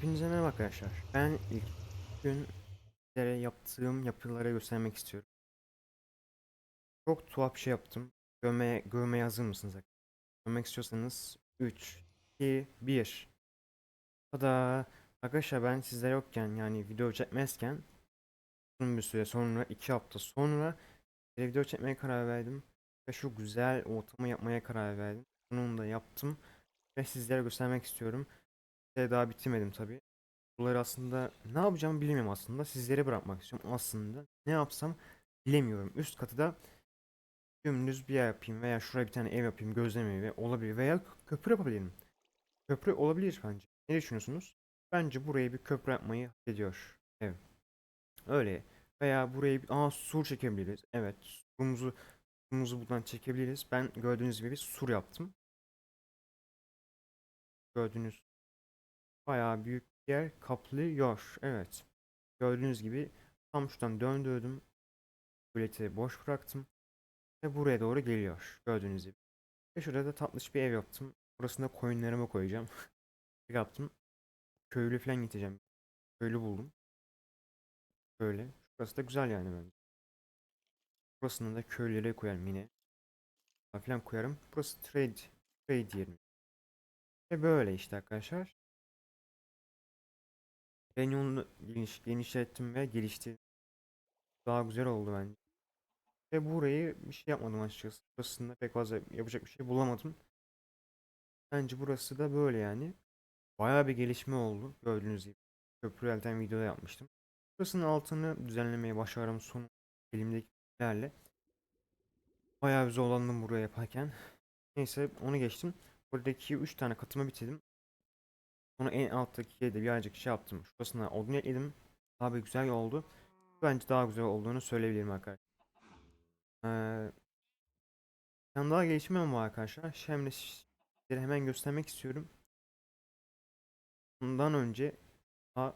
Hepinize merhaba arkadaşlar. Ben ilk gün sizlere yaptığım yapılara göstermek istiyorum. Çok tuhaf bir şey yaptım. Görmeye, görmeye hazır mısınız? arkadaşlar? Görmek istiyorsanız 3, 2, 1. Tada! Arkadaşlar ben sizlere yokken yani video çekmezken uzun bir süre sonra 2 hafta sonra video çekmeye karar verdim. Ve şu güzel ortamı yapmaya karar verdim. Bunu da yaptım. Ve sizlere göstermek istiyorum. Size daha bitirmedim tabii. Bunları aslında ne yapacağımı bilmiyorum aslında. Sizlere bırakmak istiyorum aslında. Ne yapsam bilemiyorum. Üst katı da dümdüz bir yer yapayım veya şuraya bir tane ev yapayım gözleme evi olabilir veya köprü yapabilirim. Köprü olabilir bence. Ne düşünüyorsunuz? Bence buraya bir köprü yapmayı hak ediyor. Evet. Öyle. Veya buraya bir aa sur çekebiliriz. Evet. Surumuzu surumuzu buradan çekebiliriz. Ben gördüğünüz gibi bir sur yaptım. Gördüğünüz bayağı büyük bir yer kaplıyor. Evet. Gördüğünüz gibi tam şuradan döndürdüm. Bileti boş bıraktım. Ve buraya doğru geliyor. Gördüğünüz gibi. Ve şurada da tatlış bir ev yaptım. Burasında koyunlarımı koyacağım. yaptım. Köylü falan getireceğim. Köylü buldum. Böyle. Burası da güzel yani bence. Burasına da köylüleri koyarım yine. Falan koyarım. Burası trade. Trade yerim. Ve böyle işte arkadaşlar. Ben onu geniş, genişlettim ve geliştirdim. Daha güzel oldu bence. Ve burayı bir şey yapmadım açıkçası. Burasında pek fazla yapacak bir şey bulamadım. Bence burası da böyle yani. Bayağı bir gelişme oldu gördüğünüz gibi. Köprü elden videoda yapmıştım. Burasının altını düzenlemeye başardım son elimdekilerle. Bayağı bir zorlandım buraya yaparken. Neyse onu geçtim. Buradaki 3 tane katımı bitirdim. Sonra en alttaki de birazcık şey yaptım. Şurasına odun ekledim. Daha bir güzel oldu. Bence daha güzel olduğunu söyleyebilirim arkadaşlar. Ee, daha gelişmem var arkadaşlar. Şimdi sizlere hemen göstermek istiyorum. Bundan önce daha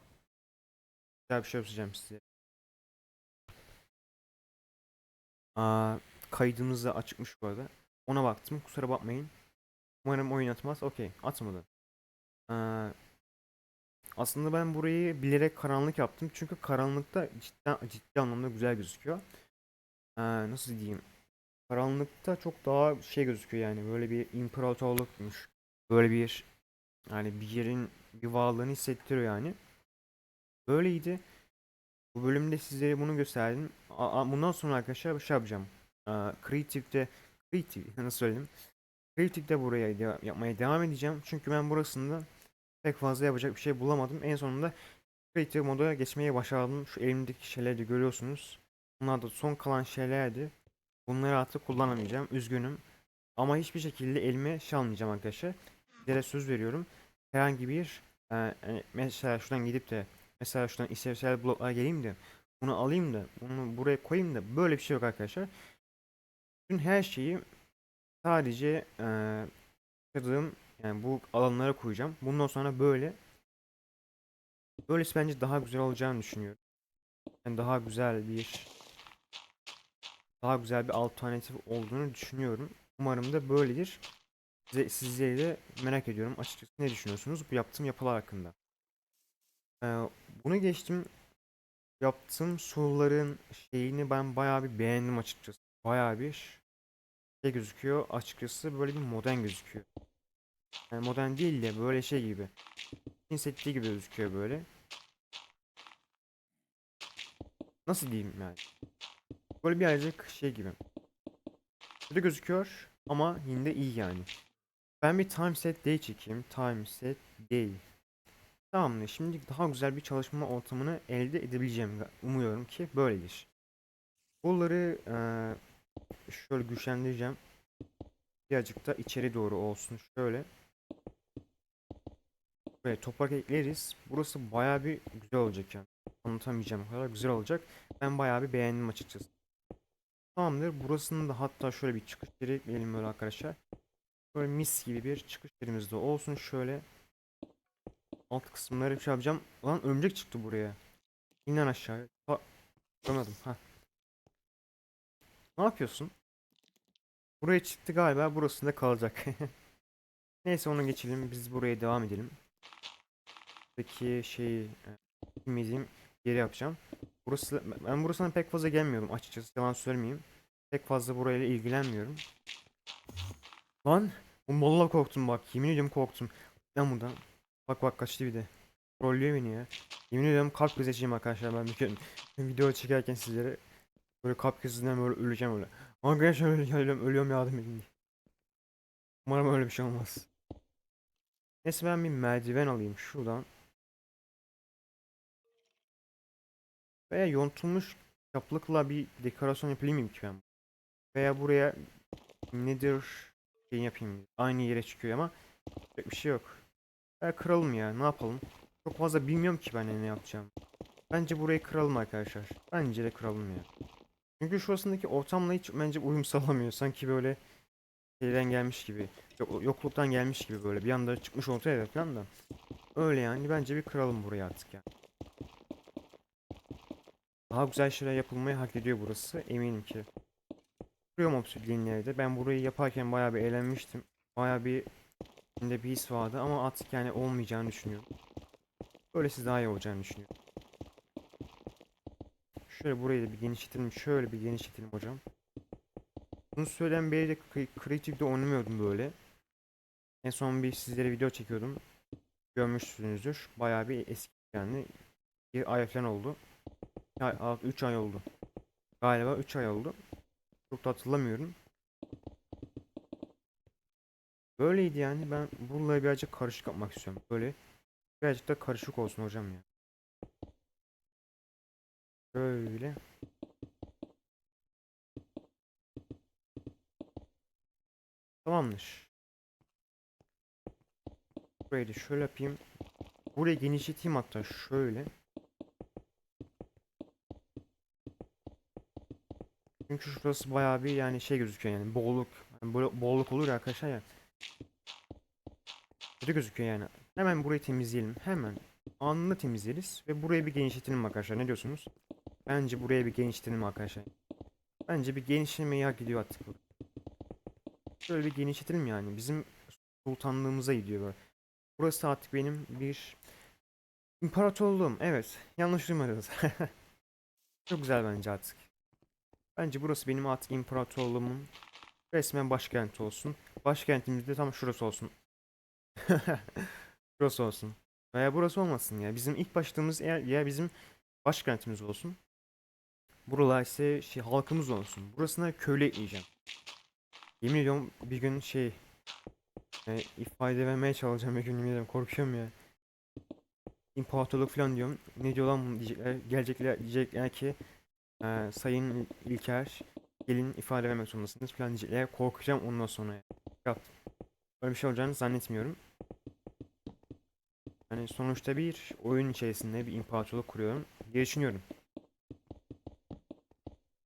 güzel bir şey yapacağım size. Aa, kaydımız da açıkmış bu arada. Ona baktım. Kusura bakmayın. Umarım oyun atmaz. Okey. Atmadı. Ee, aslında ben burayı bilerek karanlık yaptım. Çünkü karanlıkta cidden ciddi anlamda güzel gözüküyor. Ee, nasıl diyeyim? Karanlıkta çok daha şey gözüküyor yani. Böyle bir imparatorlukmuş. Böyle bir yani bir yerin bir varlığını hissettiriyor yani. Böyleydi. Bu bölümde sizlere bunu gösterdim. A- Bundan sonra arkadaşlar şey yapacağım. Ee, Creative'de Creative nasıl söyleyeyim? Creative'de buraya de- yapmaya devam edeceğim. Çünkü ben burasında pek fazla yapacak bir şey bulamadım. En sonunda Creative moda geçmeye başardım. Şu elimdeki şeyleri de görüyorsunuz. Bunlar da son kalan şeylerdi. Bunları artık kullanamayacağım. Üzgünüm. Ama hiçbir şekilde elime şey almayacağım arkadaşlar. Sizlere söz veriyorum. Herhangi bir e, e, mesela şuradan gidip de mesela şuradan istatistik bloklara geleyim de bunu alayım da bunu buraya koyayım da böyle bir şey yok arkadaşlar. Bütün her şeyi sadece e, yaşadığım yani bu alanlara koyacağım. Bundan sonra böyle böylesi bence daha güzel olacağını düşünüyorum. Yani daha güzel bir daha güzel bir alternatif olduğunu düşünüyorum. Umarım da böyledir. Size, sizleri de merak ediyorum. Açıkçası ne düşünüyorsunuz bu yaptığım yapılar hakkında? Ee, bunu geçtim. Yaptığım soruların şeyini ben bayağı bir beğendim açıkçası. Bayağı bir şey gözüküyor. Açıkçası böyle bir modern gözüküyor. Yani modern değil de böyle şey gibi. Hissettiği gibi gözüküyor böyle. Nasıl diyeyim yani? Böyle birazcık şey gibi. Kötü gözüküyor ama yine de iyi yani. Ben bir time set day çekeyim. Time set day. Tamamdır. Şimdi daha güzel bir çalışma ortamını elde edebileceğim. Umuyorum ki böyledir. Bunları eee, şöyle güçlendireceğim. Birazcık da içeri doğru olsun. Şöyle. Böyle toprak ekleriz. Burası bayağı bir güzel olacak yani. Anlatamayacağım kadar güzel olacak. Ben bayağı bir beğendim açıkçası. Tamamdır. Burasının da hatta şöyle bir çıkış yeri ekleyelim böyle arkadaşlar. Böyle mis gibi bir çıkış yerimiz de olsun şöyle. Alt kısımları şey yapacağım. Lan örümcek çıktı buraya. İnen aşağıya. Ha, görmedim. Ha. Ne yapıyorsun? Buraya çıktı galiba. Burasında kalacak. Neyse onu geçelim. Biz buraya devam edelim. Şeyi e, bilmediğim yeri yapacağım. Burası ben burasına pek fazla gelmiyorum açıkçası yalan söylemeyeyim. Pek fazla burayla ilgilenmiyorum. Lan vallahi korktum bak yemin ediyorum korktum. Ben buradan. Bak bak kaçtı bir de. Trollüyor beni ya. Yemin ediyorum kalp krizi arkadaşlar ben bir gün video çekerken sizlere böyle kalp krizinden böyle öleceğim öyle. Arkadaşlar ölüyorum, ölüyorum yardım edin. Umarım öyle bir şey olmaz. Neyse ben bir merdiven alayım şuradan. Veya yontulmuş kaplıkla bir dekorasyon yapayım mı ki ben? Veya buraya nedir şey yapayım. Aynı yere çıkıyor ama pek bir şey yok. Veya kıralım ya ne yapalım. Çok fazla bilmiyorum ki ben ne yapacağım. Bence burayı kıralım arkadaşlar. Bence de kıralım ya. Çünkü şurasındaki ortamla hiç bence uyum sağlamıyor. Sanki böyle şeyden gelmiş gibi. Yok- yokluktan gelmiş gibi böyle. Bir anda çıkmış ortaya falan da. Öyle yani. Bence bir kıralım burayı artık ya. Daha güzel şeyler yapılmayı hak ediyor burası. Eminim ki. Kuruyorum obsidyenleri. Ben burayı yaparken bayağı bir eğlenmiştim. Bayağı bir içinde bir his vardı ama artık yani olmayacağını düşünüyorum. Böylesi daha iyi olacağını düşünüyorum. Şöyle burayı da bir genişletelim. Şöyle bir genişletelim hocam. Bunu söyleyen beri de Cre- Creative'de oynamıyordum böyle. En son bir sizlere video çekiyordum. Görmüşsünüzdür. Bayağı bir eski yani. Bir ay falan oldu. 3 ay oldu. Galiba 3 ay oldu. Çok da hatırlamıyorum. Böyleydi yani. Ben bununla birazcık karışık yapmak istiyorum. Böyle birazcık da karışık olsun hocam ya. Böyle. Tamamdır. Burayı da şöyle yapayım. Burayı genişleteyim hatta şöyle. Çünkü şurası bayağı bir yani şey gözüküyor yani boğuluk. Yani böyle boğuluk olur ya arkadaşlar ya. Kötü gözüküyor yani. Hemen burayı temizleyelim. Hemen. Anında temizleriz ve burayı bir genişletelim arkadaşlar. Ne diyorsunuz? Bence buraya bir genişletelim arkadaşlar. Bence bir genişlemeyi hak ediyor artık bu. Şöyle bir genişletelim yani. Bizim sultanlığımıza gidiyor böyle. Burası artık benim bir imparatorluğum. Evet. Yanlış duymadınız. Çok güzel bence artık. Bence burası benim artık imparatorluğumun resmen başkenti olsun. Başkentimiz de tam şurası olsun. Şurası olsun. Veya burası olmasın ya. Bizim ilk başladığımız yer ya bizim başkentimiz olsun. Buralar ise şey halkımız olsun. Burasına köylü ekleyeceğim. Yemin ediyorum bir gün şey e, ifade vermeye çalışacağım bir gün yemin ediyorum korkuyorum ya. İmparatorluk falan diyorum. Ne diyor lan diyecekler. Gelecekler diyecekler ki ee, Sayın İlker gelin ifade vermek zorundasınız falan diyecekler. Korkacağım ondan sonra. Yap. Öyle bir şey olacağını zannetmiyorum. Hani sonuçta bir oyun içerisinde bir imparatorluk kuruyorum diye düşünüyorum.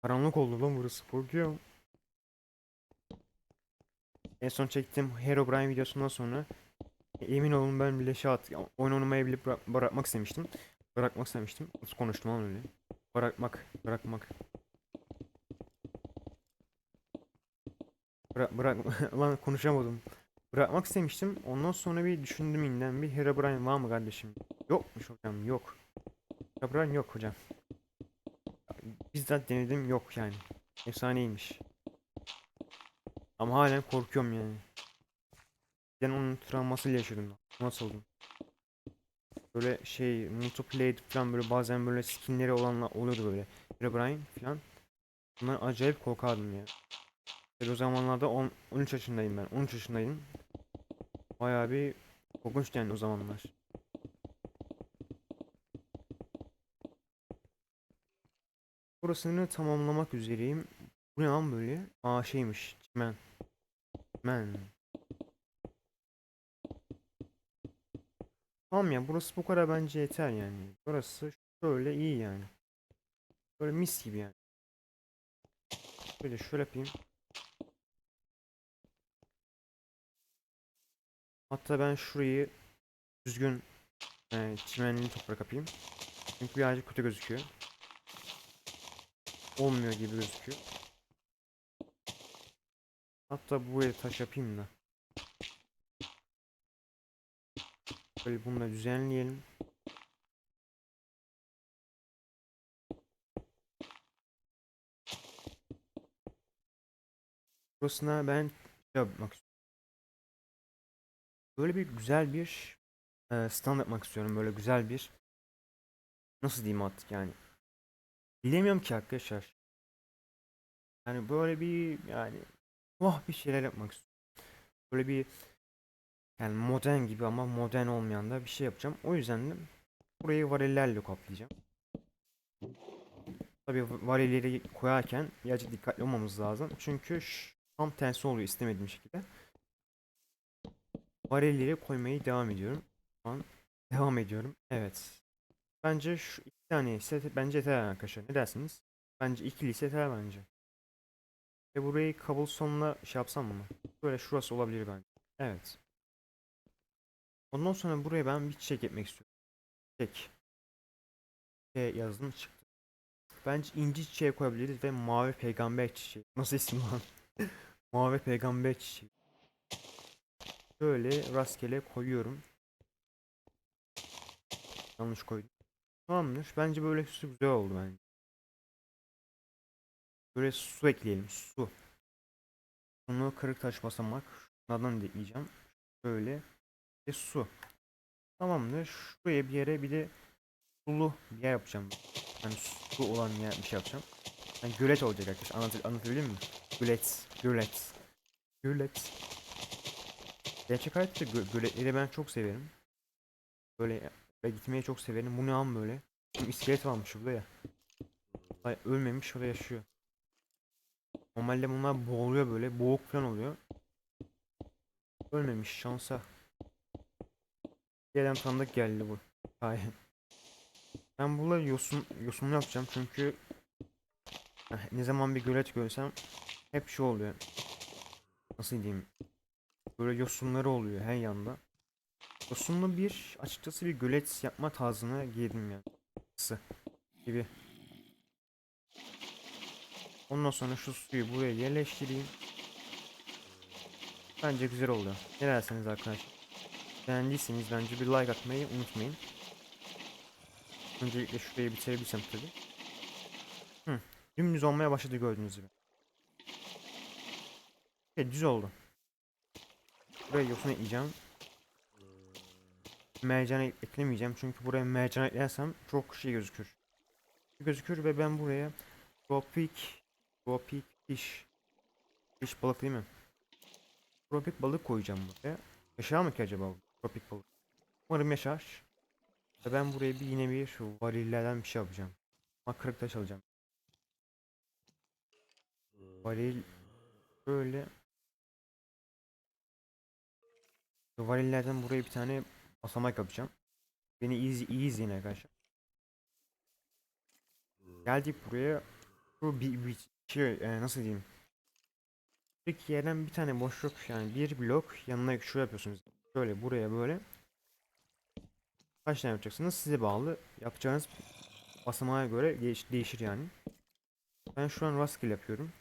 Karanlık oldu lan burası. Korkuyorum. En son çektiğim Herobrine videosundan sonra emin olun ben bile şey at, oyun oynamayı bile bıra- bırakmak istemiştim. Bırakmak istemiştim. Nasıl konuştum lan öyle? Bırakmak, bırakmak. Bırak, bırak, lan konuşamadım. Bırakmak istemiştim. Ondan sonra bir düşündüm inden bir Herobrine var mı kardeşim? Yokmuş hocam, yok. Herobrine yok hocam. Bizzat denedim, yok yani. Efsaneymiş. Ama halen korkuyorum yani. Ben onun travmasıyla yaşadım. Nasıl oldum? Böyle şey multiplayer falan böyle bazen böyle skinleri olanlar oluyordu böyle. Herobrine falan. Bunlar acayip korkardım ya. Ve o zamanlarda 10, 13 yaşındayım ben. 13 yaşındaydım. Bayağı bir korkunçtu yani o zamanlar. Burasını tamamlamak üzereyim. Bu ne lan böyle? Aa şeymiş. Çimen. Çimen. Tamam ya burası bu kadar bence yeter yani. Burası şöyle iyi yani. Böyle mis gibi yani. Şöyle şöyle yapayım. Hatta ben şurayı düzgün e, çimenli toprak yapayım. Çünkü birazcık kötü gözüküyor olmuyor gibi gözüküyor. Hatta bu taş yapayım da. Böyle bunu da düzenleyelim. Burasına ben şey yapmak istiyorum. Böyle bir güzel bir e, stand yapmak istiyorum. Böyle güzel bir nasıl diyeyim artık yani Bilemiyorum ki arkadaşlar. Yani böyle bir yani oh bir şeyler yapmak istiyorum. Böyle bir yani modern gibi ama modern olmayan da bir şey yapacağım. O yüzden de burayı varillerle kaplayacağım. Tabii varilleri koyarken birazcık dikkatli olmamız lazım. Çünkü tam tersi oluyor istemediğim şekilde. Varilleri koymaya devam ediyorum. Şu an devam ediyorum. Evet. Bence şu tane set bence yeter arkadaşlar. Ne dersiniz? Bence ikili yeter bence. Ve burayı cobblestone'la şey yapsam mı? Böyle şurası olabilir bence. Evet. Ondan sonra buraya ben bir çiçek ekmek istiyorum. Çiçek. Şey yazdım çıktı. Bence inci çiçeği koyabiliriz ve mavi peygamber çiçeği. Nasıl isim lan? mavi peygamber çiçeği. Böyle rastgele koyuyorum. Yanlış koydum. Tamamdır. Bence böyle süsü güzel oldu bence. Böyle su ekleyelim. Su. Bunu kırık taş basamak. Şunlardan da ekleyeceğim. Böyle. Ve su. Tamamdır. Şuraya bir yere bir de sulu bir yer yapacağım. Yani su olan yer bir şey yapacağım. Yani gölet olacak arkadaşlar. Anlat anlatabildim mi? Gölet. Gölet. Gölet. Gerçek hayatta gö göletleri ben çok severim. Böyle, böyle gitmeyi çok severim. Bu ne an böyle? Şimdi iskelet varmış burada ya. Ay ölmemiş orada yaşıyor. Normalde bunlar boğuluyor böyle. Boğuk falan oluyor. Ölmemiş şansa. Gelen tanıdık geldi bu. Hayır. Ben burada yosun yosunlu yapacağım çünkü eh, ne zaman bir gölet görsem hep şey oluyor. Nasıl diyeyim? Böyle yosunları oluyor her yanda. Yosunlu bir açıkçası bir gölet yapma tarzına girdim yani. Gibi. Ondan sonra şu suyu buraya yerleştireyim. Bence güzel oldu. Ne dersiniz arkadaşlar? Beğendiyseniz bence bir like atmayı unutmayın. Öncelikle şurayı bitirebilsem tabii. Hı. Dümdüz olmaya başladı gördüğünüz gibi. Evet düz oldu. Buraya yosun ekleyeceğim. Mercan ek- eklemeyeceğim çünkü buraya mercan eklersem çok şey gözükür. Gözükür ve ben buraya tropic tropic fish fish balık değil mi? Tropik balık koyacağım buraya. Yaşar mı ki acaba bu balık? Umarım yaşar. Ve ben buraya bir yine bir şu varillerden bir şey yapacağım. Ama kırık taş alacağım. Varil böyle varillerden buraya bir tane basamak yapacağım. Beni iyi, iyi izleyin arkadaşlar. Geldik buraya. Bu bir, bir şey e, nasıl diyeyim? Bir yerden bir tane boşluk yani bir blok yanına şu yapıyorsunuz. Şöyle buraya böyle. Kaç tane yapacaksınız size bağlı. Yapacağınız basamağa göre değiş- değişir yani. Ben şu an rastgele yapıyorum.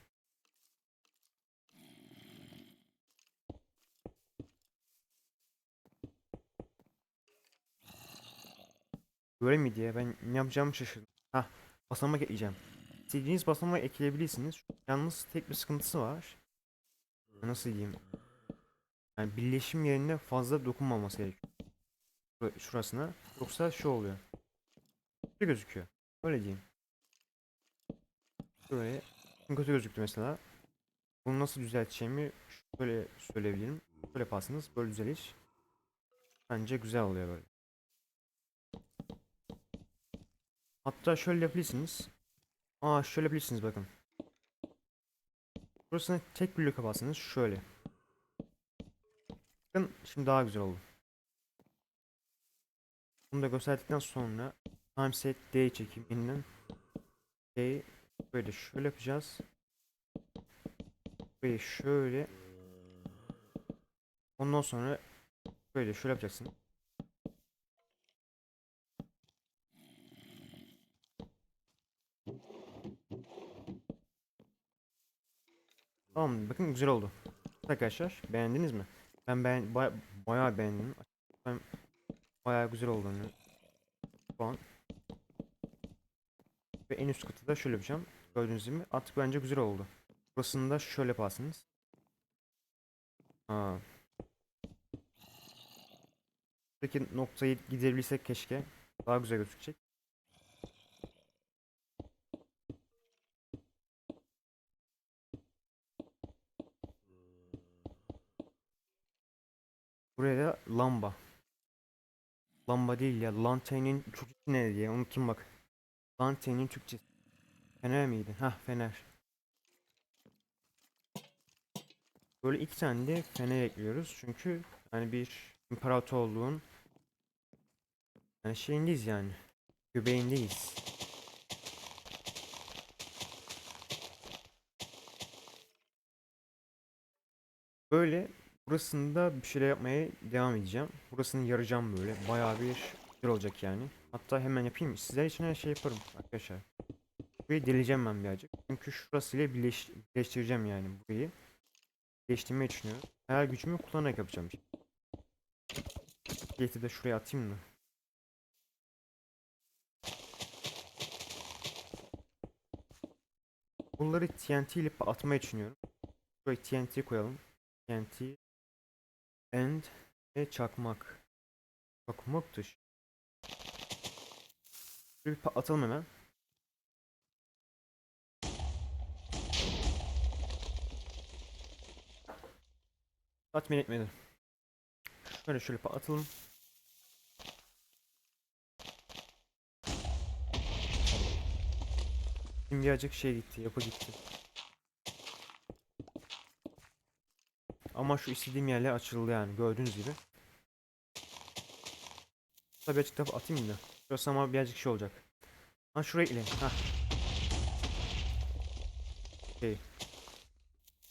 Böyle mi diye ben ne yapacağımı şaşırdım. Hah basamak ekleyeceğim. İstediğiniz basamağı ekleyebilirsiniz. Yalnız tek bir sıkıntısı var. Nasıl diyeyim? Yani birleşim yerine fazla dokunmaması gerekiyor. Şura- Şurasına. Yoksa şu oluyor. Kötü gözüküyor. Öyle diyeyim. Böyle kötü gözüktü mesela. Bunu nasıl düzelteceğimi şöyle söyleyebilirim. Böyle yaparsınız. Böyle düzelir. Bence güzel oluyor böyle. Hatta şöyle yapabilirsiniz. Aa şöyle yapabilirsiniz bakın. Burasını tek blok yaparsınız şöyle. Bakın şimdi daha güzel oldu. Bunu da gösterdikten sonra time set D çekeyim yeniden. D böyle şöyle yapacağız. Böyle şöyle. Ondan sonra böyle şöyle yapacaksın. Tamam bakın güzel oldu. Arkadaşlar beğendiniz mi? Ben beğen baya- bayağı beğendim. Ben bayağı güzel olduğunu şu. Ve en üst katı da şöyle yapacağım. Gördüğünüz gibi artık bence güzel oldu. Burasını da şöyle yaparsınız. Aa. Peki noktayı gidebilsek keşke. Daha güzel gözükecek. Buraya da lamba. Lamba değil ya. Lanternin Türkçesi ne diye unuttum bak. Lanternin Türkçesi. Fener miydi? Hah fener. Böyle iki tane de fener ekliyoruz. Çünkü yani bir imparatorluğun yani şeyindeyiz yani. Göbeğindeyiz. Böyle burasında bir şeyler yapmaya devam edeceğim. Burasını yaracağım böyle. Bayağı bir güzel olacak yani. Hatta hemen yapayım. Sizler için her şey yaparım arkadaşlar. Burayı deleceğim ben birazcık. Çünkü şurasıyla birleş, birleştireceğim yani burayı. Birleştirmeyi düşünüyorum. Hayal gücümü kullanarak yapacağım. Gate'i de şuraya atayım mı? Bunları TNT ile atmayı düşünüyorum. Şuraya TNT koyalım. TNT and ve çakmak. Çakmak dış. Şuraya bir atalım hemen. Tatmin etmedi. Şöyle şöyle atalım. Şimdi birazcık şey gitti, yapı gitti. Ama şu istediğim yerler açıldı yani gördüğünüz gibi. Tabii açık atayım da. Şurası ama birazcık şey olacak. Ha şuraya ile. Ha. Şey.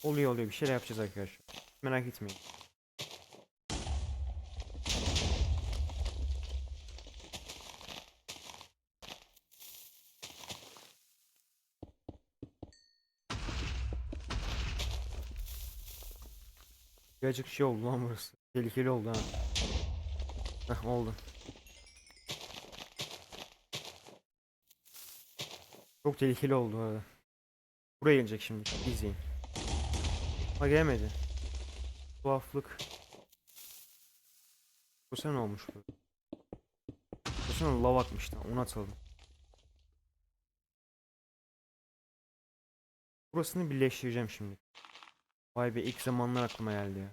Oluyor oluyor bir şeyler yapacağız arkadaşlar. Merak etmeyin. Birazcık şey oldu lan burası. Tehlikeli oldu ha. Heh oldu. Çok tehlikeli oldu arada. Buraya gelecek şimdi. İzleyin. Ha gelmedi. Tuhaflık. Bu sene olmuş bu. Bu sene lav atmıştı. Onu atalım. Burasını birleştireceğim şimdi. Vay be ilk zamanlar aklıma geldi ya.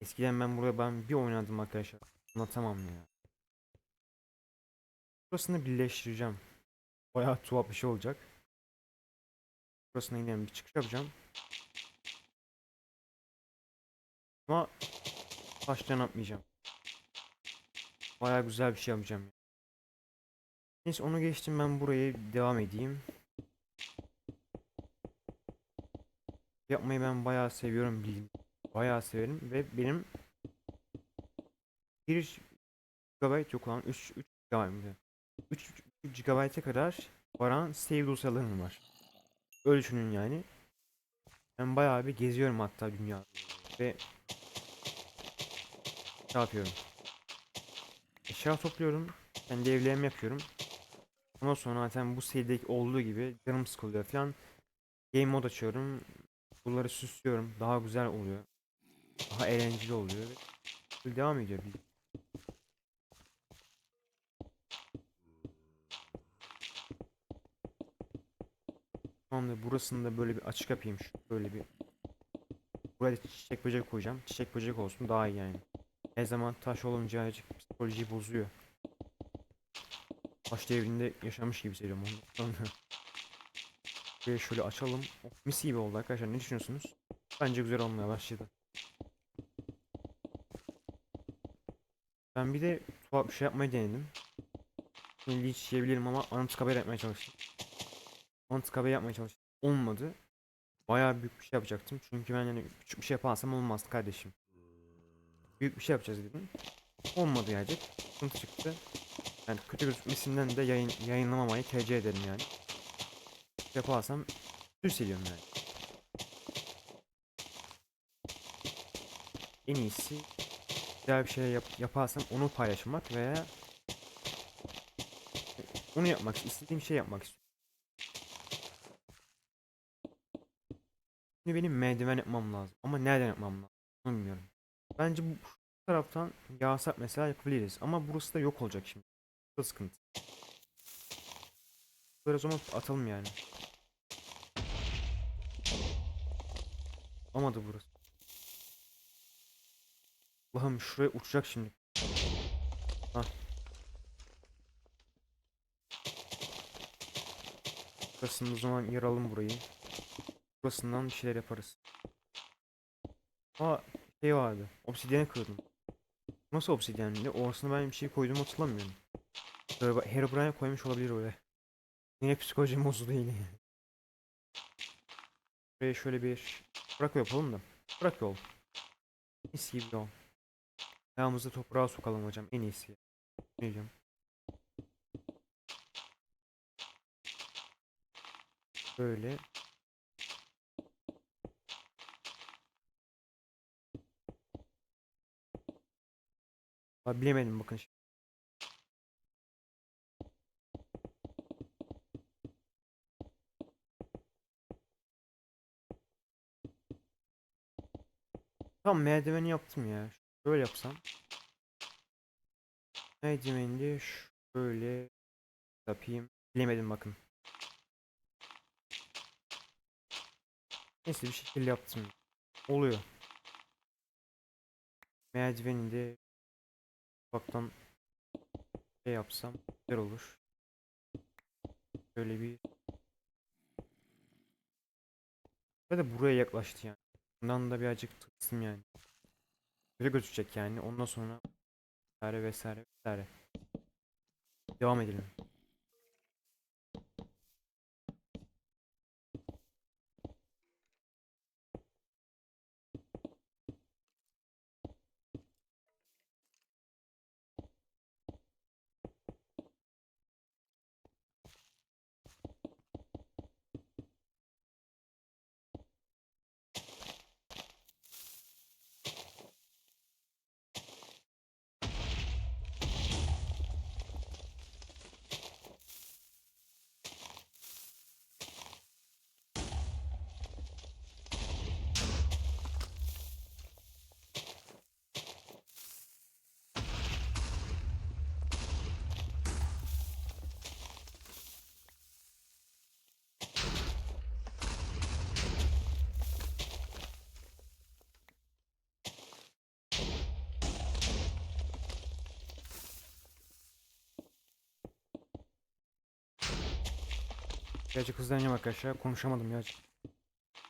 Eskiden ben burada ben bir oynadım arkadaşlar. Anlatamam ya. Burasını birleştireceğim. Bayağı tuhaf bir şey olacak. Burasına yine bir çıkış yapacağım. Ama taştan atmayacağım. Bayağı güzel bir şey yapacağım. Neyse onu geçtim ben buraya devam edeyim. Yapmayı ben bayağı seviyorum bildiğin. Bayağı severim ve benim 1 GB yok olan 3 3 GB mı? 3 3 GB'a kadar varan save dosyalarım var. Öyle düşünün yani. Ben bayağı bir geziyorum hatta dünyada ve şey yapıyorum. Eşya topluyorum. Kendi evlerimi yapıyorum. Ondan sonra zaten bu serideki olduğu gibi canım sıkılıyor falan. Game mode açıyorum. Bunları süslüyorum. Daha güzel oluyor. Daha eğlenceli oluyor. Devam ediyor. Tamamdır. Burasını da böyle bir açık yapayım. Böyle bir. Buraya çiçek böcek koyacağım. Çiçek böcek olsun daha iyi yani. Her zaman taş olunca azıcık psikolojiyi bozuyor. Taş devrinde yaşamış gibi hissediyorum onu. Şöyle şöyle açalım. Oh, mis gibi oldu arkadaşlar. Ne düşünüyorsunuz? Bence güzel olmaya başladı. Ben bir de tuhaf bir şey yapmayı denedim. Şimdi hiç yiyebilirim ama anıtkabir yapmaya çalıştım. Anıtkabir yapmaya çalıştım. Olmadı. Bayağı büyük bir şey yapacaktım. Çünkü ben yani küçük bir şey yaparsam olmaz kardeşim. Büyük bir şey yapacağız dedim. Olmadı yani. Sıkıntı çıktı. Yani kötü gözükmesinden de yayın, yayınlamamayı tercih ederim yani. Yaparsam düz hissediyorum yani. En iyisi güzel bir şey yap yaparsam onu paylaşmak veya onu yapmak istediğim şey yapmak istiyorum. Şimdi benim merdiven yapmam lazım ama nereden yapmam lazım bilmiyorum. Bence bu taraftan yağsak mesela yapabiliriz. Ama burası da yok olacak şimdi. Bu sıkıntı. Böyle zaman atalım yani. Olmadı burası. Allah'ım şuraya uçacak şimdi. Hah. Burasını o zaman yaralım burayı. Burasından bir şeyler yaparız. Aa şey vardı. Obsidyen kırdım. Nasıl obsidyenli? Orasına ben bir şey koydum hatırlamıyorum. Herobrine koymuş olabilir öyle. Yine psikolojim bozuldu yine. Buraya şöyle bir bırak yapalım da. Bırak yol. Mis gibi yol. Ayağımızı toprağa sokalım hocam en iyisi. Ne diyeceğim? Böyle. Abi bilemedim bakın. Tamam merdiveni yaptım ya. Böyle yapsam. Merdiveni de şöyle yapayım. Bilemedim bakın. Neyse bir şekilde yaptım. Oluyor. Merdiveni de ufaktan şey yapsam güzel olur. Böyle bir ve de buraya yaklaştı yani. Bundan da birazcık tırsım yani. Böyle gözükecek yani. Ondan sonra vesaire vesaire vesaire. Devam edelim. Birazcık hızlanacağım arkadaşlar. Konuşamadım birazcık.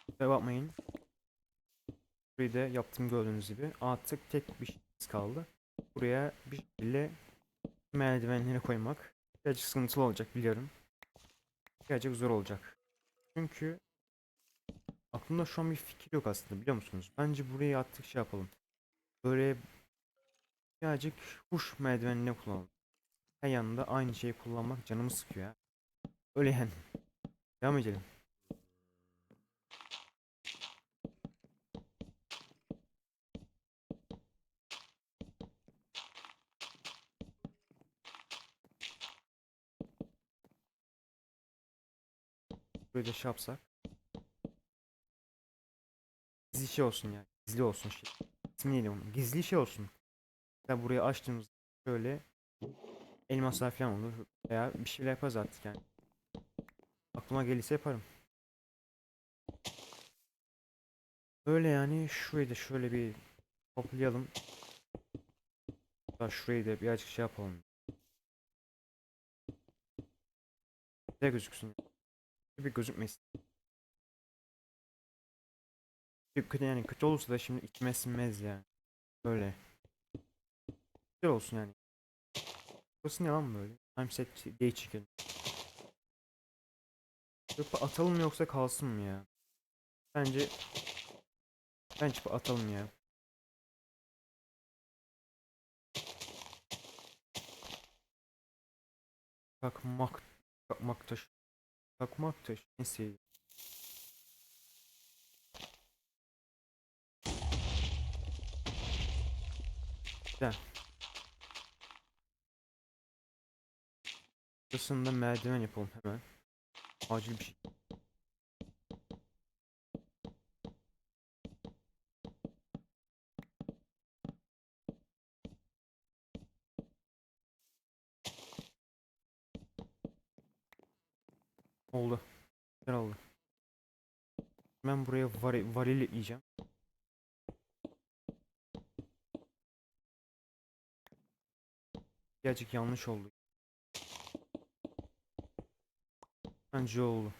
Kusura bakmayın. Burayı da yaptım gördüğünüz gibi. Artık tek bir şey kaldı. Buraya bir şekilde merdivenleri koymak. Birazcık sıkıntılı olacak biliyorum. Birazcık zor olacak. Çünkü aklımda şu an bir fikir yok aslında biliyor musunuz? Bence burayı artık şey yapalım. Böyle birazcık kuş merdivenine kullanalım. Her yanında aynı şeyi kullanmak canımı sıkıyor ya. Öyle yani. Devam edelim. Böyle şey yapsak. Gizli şey olsun ya. Gizli olsun şey. İsmi neydi onun? Gizli şey olsun. Ya burayı açtığımızda şöyle elmaslar falan olur veya bir şeyler yaparız artık yani. Aklıma gelirse yaparım. Öyle yani şurayı da şöyle bir toplayalım. Hatta şurayı da birazcık şey yapalım. Ne gözüksün. Bir gözükmesin. Kötü yani kötü olursa da şimdi içime sinmez yani. Böyle. Güzel olsun yani. Burası ne lan böyle? Time set day chicken. Çöpe atalım yoksa kalsın mı ya? Bence ben çöpe atalım ya. Takmak takmak taş. Takmak taş. Neyse. Güzel. Burasında merdiven yapalım hemen. Acil bir şey. Oldu. Güzel oldu. Ben buraya var varil ekleyeceğim. Gerçek yanlış oldu. Oldu.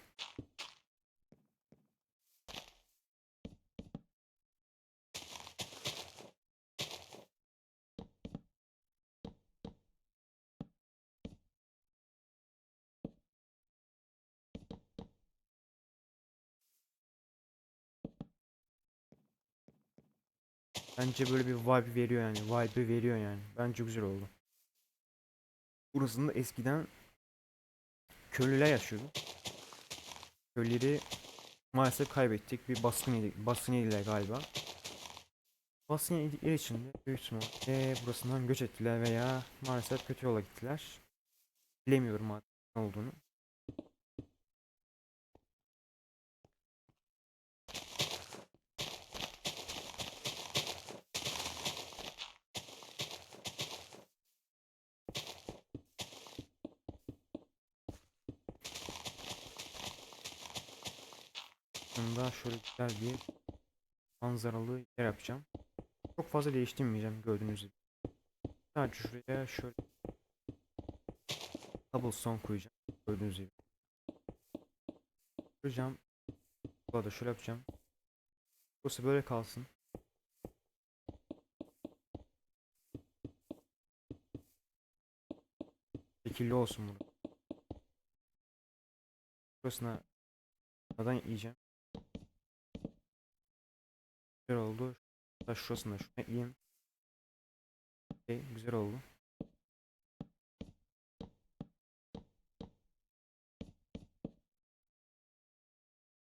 Bence böyle bir vibe veriyor yani. Vibe veriyor yani. Bence güzel oldu. Burasında eskiden köylüler yaşıyordu. Köyleri maalesef kaybettik. Bir baskın yedik. Baskın yediler galiba. Baskın yedikleri için de büyük ihtimalle burasından göç ettiler veya maalesef kötü yola gittiler. Bilemiyorum artık ne olduğunu. Bunda şöyle güzel bir manzaralı yer yapacağım. Çok fazla değiştirmeyeceğim gördüğünüz gibi. Sadece şuraya şöyle cobblestone koyacağım. Gördüğünüz gibi. Koyacağım. Burada şöyle yapacağım. Burası böyle kalsın. Şekilli olsun burada. Burasına neden yiyeceğim? Güzel oldu. Hatta şurasını da şuna ekleyeyim. Okey, güzel oldu.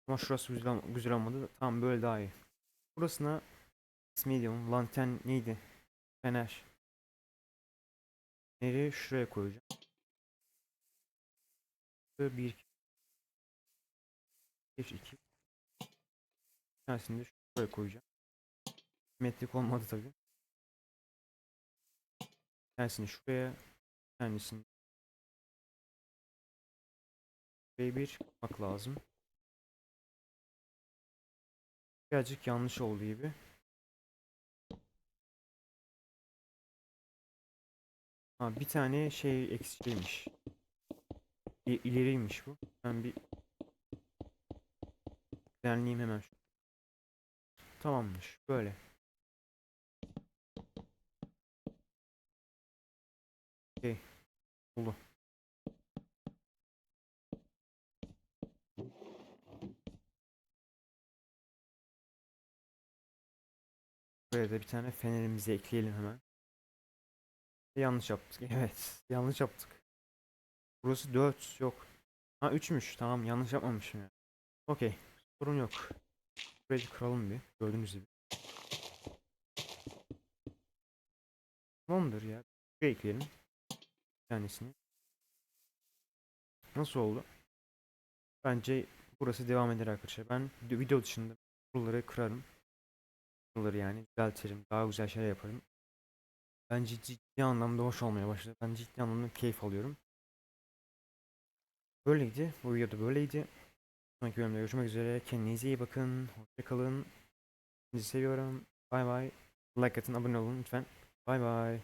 Ama şurası güzel, güzel olmadı. Tamam böyle daha iyi. Burasına ismi neydi onun? Lantern neydi? Fener. Feneri şuraya koyacağım. Böyle bir, iki, bir, iki. Bir tanesini de şuraya koyacağım. Metrik olmadı tabi. Tanesini şuraya, tanesini şuraya bir bak lazım. Birazcık yanlış oldu gibi. Ha, bir tane şey eksikmiş. İ- ileriymiş bu. Ben bir düzenleyeyim hemen. Tamammış. Böyle. Okey. Oldu. Buraya da bir tane fenerimizi ekleyelim hemen. Yanlış yaptık. Evet. Yanlış yaptık. Burası 4 yok. Ha 3'müş. Tamam yanlış yapmamışım ya. Okey. Sorun yok. Burayı kıralım bir. Gördüğünüz gibi. Tamamdır ya. Buraya ekleyelim. Tanesini. Nasıl oldu? Bence burası devam eder arkadaşlar. Ben de- video dışında buraları kırarım. Buraları yani düzeltirim. Daha güzel şeyler yaparım. Bence ciddi anlamda hoş olmaya başladı. Ben ciddi anlamda keyif alıyorum. Böyleydi. Bu videoda böyleydi. Sonraki bölümde görüşmek üzere. Kendinize iyi bakın. Hoşçakalın. Sizi seviyorum. Bay bay. Like atın, abone olun lütfen. Bay bay.